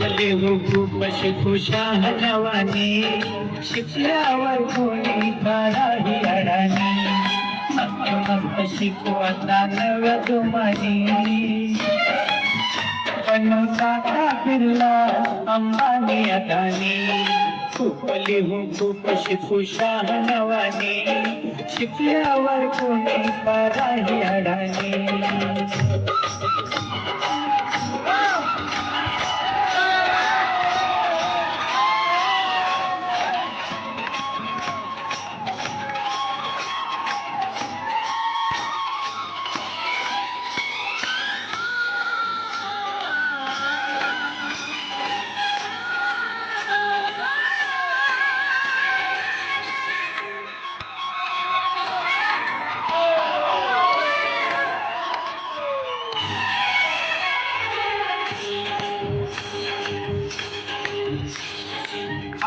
भले खुशाल नवाने शिकल्यावर कोणी काढाही अडाणी. मस्त मस्त शिकवता नव्या पण काका फिरला अंबानी अदानी. खूप लिहू खूप शिकू शाह नवानी। शिकल्यावर कोणी पराही अडाणी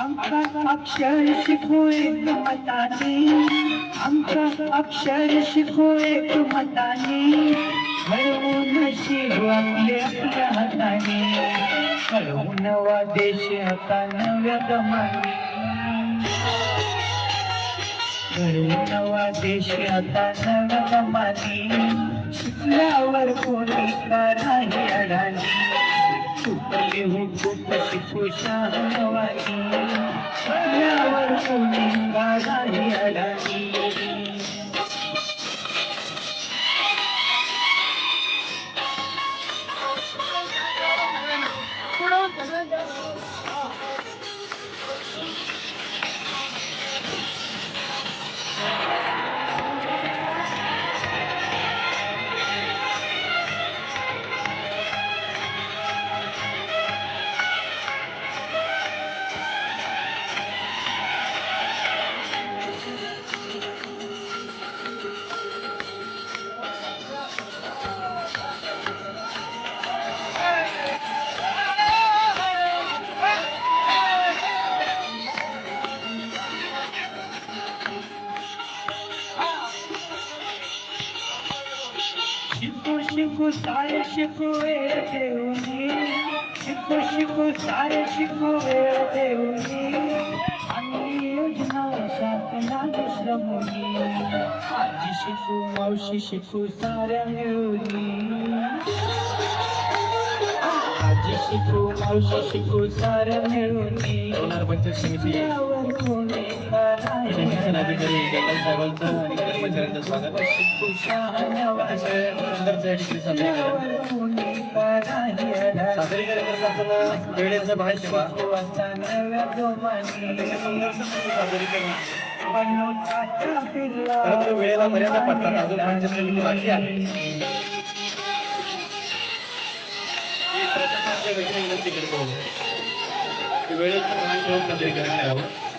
आमचा अक्षर शिकू एक मताने. आमचा अक्षर शिकू एक मताने. घडवून शिरू आपल्या आपल्या हाताने. घडवून नवा देश आता नव्या दमाने घडवून नवा देश आता नव्या दमाने शिकल्यावर कोणी कराही अडाणी? सुपली हूँ Chico, sai, Chico, eu te uni. Chico, Chico, sai, Chico, eu te uni. Ani, eu não sapna dusra muni. Aji, Chico, maushi, Chico, sara yuri. Aji, Chico, maushi, Chico, sara yuri. Donar, bantar, singh, शिक्षण अधिकारी गोपाल साहेबांचं आणि कर्मचाऱ्यांचं स्वागत असताना वेळेचं बाहेर ठेवा परंतु वेळेला मर्यादा पडतात अजून बाकी आहे विनंती करतो वेळेचं भान ठेवून सादरीकरण करावं